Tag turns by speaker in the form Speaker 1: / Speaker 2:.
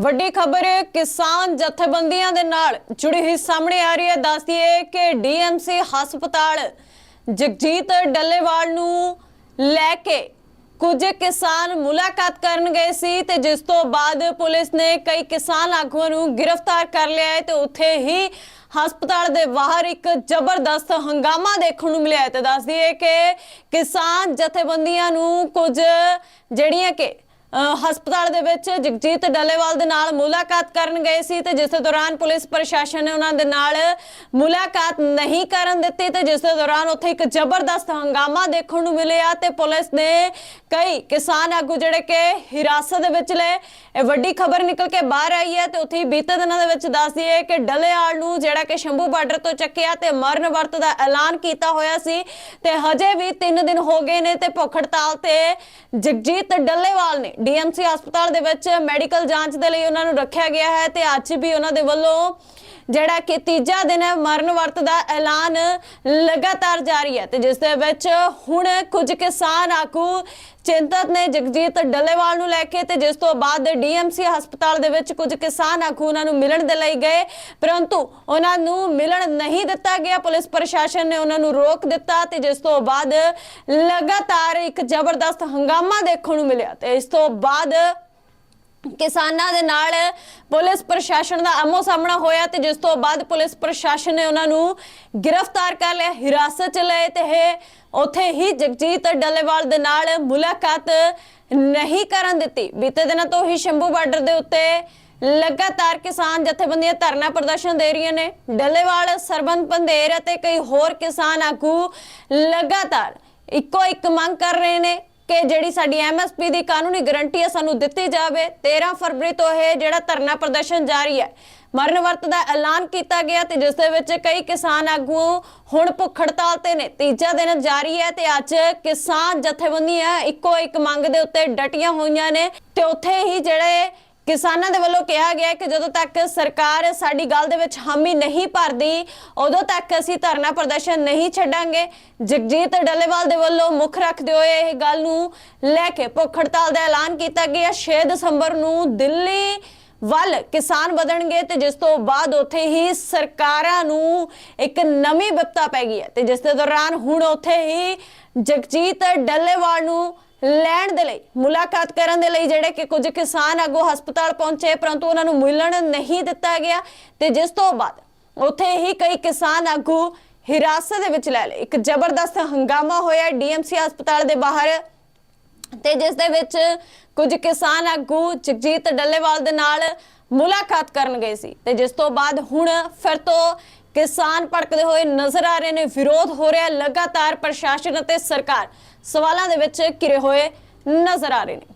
Speaker 1: ਵੱਡੀ ਖਬਰ ਕਿਸਾਨ ਜਥੇਬੰਦੀਆਂ ਦੇ ਨਾਲ ਜੁੜੀ ਹੋਈ ਸਾਹਮਣੇ ਆ ਰਹੀ ਹੈ। ਦੱਸਦੀ ਹੈ ਕਿ ਡੀਐਮਸੀ ਹਸਪਤਾਲ ਜਗਜੀਤ ਡੱਲੇਵਾਲ ਨੂੰ ਲੈ ਕੇ ਕੁਝ ਕਿਸਾਨ ਮੁਲਾਕਾਤ ਕਰਨ ਗਏ ਸੀ ਤੇ ਜਿਸ ਤੋਂ ਬਾਅਦ ਪੁਲਿਸ ਨੇ ਕਈ ਕਿਸਾਨ ਆਗੂਆਂ ਨੂੰ ਗ੍ਰਿਫਤਾਰ ਕਰ ਲਿਆ ਹੈ ਤੇ ਉੱਥੇ ਹੀ ਹਸਪਤਾਲ ਦੇ ਬਾਹਰ ਇੱਕ ਜ਼ਬਰਦਸਤ ਹੰਗਾਮਾ ਦੇਖਣ ਨੂੰ ਮਿਲਿਆ ਹੈ। ਤੇ ਦੱਸਦੀ ਹੈ ਕਿ ਕਿਸਾਨ ਜਥੇਬੰਦੀਆਂ ਨੂੰ ਕੁਝ ਜਿਹੜੀਆਂ ਕਿ ਹਸਪਤਾਲ ਦੇ ਵਿੱਚ ਜਗਜੀਤ ਡੱਲੇਵਾਲ ਦੇ ਨਾਲ ਮੁਲਾਕਾਤ ਕਰਨ ਗਏ ਸੀ ਤੇ ਜਿਸ ਦੌਰਾਨ ਪੁਲਿਸ ਪ੍ਰਸ਼ਾਸਨ ਨੇ ਉਹਨਾਂ ਦੇ ਨਾਲ ਮੁਲਾਕਾਤ ਨਹੀਂ ਕਰਨ ਦਿੱਤੀ ਤੇ ਜਿਸ ਦੌਰਾਨ ਉੱਥੇ ਇੱਕ ਜ਼ਬਰਦਸਤ ਹੰਗਾਮਾ ਦੇਖਣ ਨੂੰ ਮਿਲਿਆ ਤੇ ਪੁਲਿਸ ਨੇ ਕਈ ਕਿਸਾਨ ਆਗੂ ਜਿਹੜੇ ਕਿ ਹਿਰਾਸਤ ਦੇ ਵਿੱਚ ਲਏ ਇਹ ਵੱਡੀ ਖਬਰ ਨਿਕਲ ਕੇ ਬਾਹਰ ਆਈ ਹੈ ਤੇ ਉੱਥੇ ਬੀਤੇ ਦਿਨਾਂ ਦੇ ਵਿੱਚ ਦੱਸਦੀ ਹੈ ਕਿ ਡੱਲੇਵਾਲ ਨੂੰ ਜਿਹੜਾ ਕਿ ਸ਼ੰਭੂ ਬਾਰਡਰ ਤੋਂ ਚੱਕਿਆ ਤੇ ਮਰਨ ਵਰਤ ਦਾ ਐਲਾਨ ਕੀਤਾ ਹੋਇਆ ਸੀ ਤੇ ਹਜੇ ਵੀ 3 ਦਿਨ ਹੋ ਗਏ ਨੇ ਤੇ ਭੁੱਖ ਹੜਤਾਲ ਤੇ ਜਗਜੀਤ ਡੱਲੇਵਾਲ ਨੇ ਡੀਐਮਸੀ ਹਸਪਤਾਲ ਦੇ ਵਿੱਚ ਮੈਡੀਕਲ ਜਾਂਚ ਦੇ ਲਈ ਉਹਨਾਂ ਨੂੰ ਰੱਖਿਆ ਗਿਆ ਹੈ ਤੇ ਅੱਜ ਵੀ ਉਹਨਾਂ ਦੇ ਵੱਲੋਂ ਜਿਹੜਾ ਕਿ ਤੀਜਾ ਦਿਨ ਮਰਨ ਵਰਤ ਦਾ ਐਲਾਨ ਲਗਾਤਾਰ ਜਾਰੀ ਹੈ ਤੇ ਜਿਸ ਦੇ ਵਿੱਚ ਹੁਣ ਕੁਝ ਕਿਸਾਨ ਆਗੂ ਚਿੰਤਤ ਨੇ ਜਗਜੀਤ ਡੱਲੇਵਾਲ ਨੂੰ ਲੈ ਕੇ ਤੇ ਜਿਸ ਤੋਂ ਬਾਅਦ ਡੀਐਮਸੀ ਹਸਪਤਾਲ ਦੇ ਵਿੱਚ ਕੁਝ ਕਿਸਾਨ ਆਗੂ ਉਹਨਾਂ ਨੂੰ ਮਿਲਣ ਦੇ ਲਈ ਗਏ। ਪਰੰਤੂ ਉਹਨਾਂ ਨੂੰ ਮਿਲਣ ਨਹੀਂ ਦਿੱਤਾ ਗਿਆ। ਪੁਲਿਸ ਪ੍ਰਸ਼ਾਸਨ ਨੇ ਉਹਨਾਂ ਨੂੰ ਰੋਕ ਦਿੱਤਾ ਤੇ ਜਿਸ ਤੋਂ ਬਾਅਦ ਲਗਾਤਾਰ ਇੱਕ ਜ਼ਬਰਦਸਤ ਹੰਗਾਮਾ ਦੇਖਣ ਨੂੰ ਮਿਲਿਆ ਤੇ ਇਸ ਤੋਂ ਬਾਅਦ ਕਿਸਾਨਾਂ ਦੇ ਨਾਲ ਪੁਲਿਸ ਪ੍ਰਸ਼ਾਸਨ ਦਾ ਆਮੋ ਸਾਹਮਣਾ ਹੋਇਆ ਤੇ ਜਿਸ ਤੋਂ ਬਾਅਦ ਪੁਲਿਸ ਪ੍ਰਸ਼ਾਸਨ ਨੇ ਉਹਨਾਂ ਨੂੰ ਗ੍ਰਿਫਤਾਰ ਕਰ ਲਿਆ, ਹਿਰਾਸਤ ਚ ਲਏ ਤੇ ਇਹ ਉੱਥੇ ਹੀ ਜਗਜੀਤ ਡੱਲੇਵਾਲ ਦੇ ਨਾਲ ਮੁਲਾਕਾਤ ਨਹੀਂ ਕਰਨ ਦਿੱਤੀ। ਬੀਤੇ ਦਿਨਾਂ ਤੋਂ ਹੀ ਸ਼ੰਭੂ ਬਾਰਡਰ ਦੇ ਉੱਤੇ ਲਗਾਤਾਰ ਕਿਸਾਨ ਜਥੇਬੰਦੀਆਂ ਧਰਨਾ ਪ੍ਰਦਰਸ਼ਨ ਦੇ ਰਹੀਆਂ ਨੇ। ਡੱਲੇਵਾਲ, ਸਰਬੰਦ ਪੰਧੇਰ ਅਤੇ ਕਈ ਹੋਰ ਕਿਸਾਨ ਆਗੂ ਲਗਾਤਾਰ ਇੱਕੋ ਇੱਕ ਮੰਗ ਕਰ ਰਹੇ ਨੇ। ਕਿ ਜਿਹੜੀ ਸਾਡੀ ਐਮਐਸਪੀ ਦੀ ਕਾਨੂੰਨੀ ਗਾਰੰਟੀ ਹੈ ਸਾਨੂੰ ਦਿੱਤੀ ਜਾਵੇ। 13 ਫਰਵਰੀ ਤੋਂ ਇਹ ਜਿਹੜਾ ਧਰਨਾ ਪ੍ਰਦਰਸ਼ਨ ਜਾਰੀ ਹੈ, ਮਰਨ ਵਰਤ ਦਾ ਐਲਾਨ ਕੀਤਾ ਗਿਆ ਤੇ ਜਿਸ ਦੇ ਵਿੱਚ ਕਈ ਕਿਸਾਨ ਆਗੂ ਹੁਣ ਭੁੱਖ ਹੜਤਾਲ ਤੇ ਨੇ। ਤੀਜਾ ਦਿਨ ਜਾਰੀ ਹੈ ਤੇ ਅੱਜ ਕਿਸਾਨ ਜਥੇਬੰਦੀਆਂ ਇੱਕੋ ਇੱਕ ਮੰਗ ਦੇ ਉੱਤੇ ਡਟੀਆਂ ਹੋਈਆਂ ਨੇ ਤੇ ਉੱਥੇ ਹੀ ਜਿਹੜੇ ਕਿਸਾਨਾਂ ਦੇ ਵੱਲੋਂ ਕਿਹਾ ਗਿਆ ਕਿ ਜਦੋਂ ਤੱਕ ਸਰਕਾਰ ਸਾਡੀ ਗੱਲ ਦੇ ਵਿੱਚ ਹਾਮੀ ਨਹੀਂ ਭਰਦੀ, ਉਦੋਂ ਤੱਕ ਅਸੀਂ ਧਰਨਾ ਪ੍ਰਦਰਸ਼ਨ ਨਹੀਂ ਛੱਡਾਂਗੇ। ਜਗਜੀਤ ਡੱਲੇਵਾਲ ਦੇ ਵੱਲੋਂ ਮੁੱਖ ਰੱਖਦੇ ਹੋਏ ਇਹ ਗੱਲ ਨੂੰ ਲੈ ਕੇ ਭੁੱਖ ਹੜਤਾਲ ਦਾ ਐਲਾਨ ਕੀਤਾ ਗਿਆ। 6 ਦਸੰਬਰ ਨੂੰ ਦਿੱਲੀ ਵੱਲ ਕਿਸਾਨ ਵਧਣਗੇ ਤੇ ਜਿਸ ਤੋਂ ਬਾਅਦ ਉੱਥੇ ਹੀ ਸਰਕਾਰਾਂ ਨੂੰ ਇੱਕ ਨਵੀਂ ਵਿਪਤਾ ਪੈ ਗਈ ਹੈ। ਤੇ ਜਿਸ ਦੇ ਦੌਰਾਨ ਹੁਣ ਉੱਥੇ ਹੀ ਜਗਜੀਤ ਡੱਲੇਵਾਲ ਨੂੰ ਲੈਣ ਦੇ ਲਈ, ਮੁਲਾਕਾਤ ਕਰਨ ਦੇ ਲਈ ਜਿਹੜੇ ਕਿ ਕੁਝ ਕਿਸਾਨ ਆਗੂ ਹਸਪਤਾਲ ਪਹੁੰਚੇ, ਪਰੰਤੂ ਉਹਨਾਂ ਨੂੰ ਮਿਲਣ ਨਹੀਂ ਦਿੱਤਾ ਗਿਆ। ਤੇ ਜਿਸ ਤੋਂ ਬਾਅਦ ਉੱਥੇ ਹੀ ਕਈ ਕਿਸਾਨ ਆਗੂ ਹਿਰਾਸਤ ਦੇ ਵਿੱਚ ਲੈ ਲਏ। ਇੱਕ ਜ਼ਬਰਦਸਤ ਹੰਗਾਮਾ ਹੋਇਆ ਡੀਐਮਸੀ ਹਸਪਤਾਲ ਦੇ ਬਾਹਰ। ਤੇ ਜਿਸ ਦੇ ਵਿੱਚ ਕੁਝ ਕਿਸਾਨ ਆਗੂ ਜਗਜੀਤ ਡੱਲੇਵਾਲ ਦੇ ਨਾਲ ਮੁਲਾਕਾਤ ਕਰਨ ਗਏ ਸੀ। ਤੇ ਜਿਸ ਤੋਂ ਬਾਅਦ ਹੁਣ ਫਿਰ ਤੋਂ ਕਿਸਾਨ ਭੜਕਦੇ ਹੋਏ ਨਜ਼ਰ ਆ ਰਹੇ ਨੇ, ਵਿਰੋਧ ਹੋ ਰਿਹਾ ਲਗਾਤਾਰ ਪ੍ਰਸ਼ਾਸਨ ਅਤੇ ਸਰਕਾਰ ਸਵਾਲਾਂ ਦੇ ਵਿੱਚ ਘਿਰੇ ਹੋਏ ਨਜ਼ਰ ਆ ਰਹੇ ਨੇ।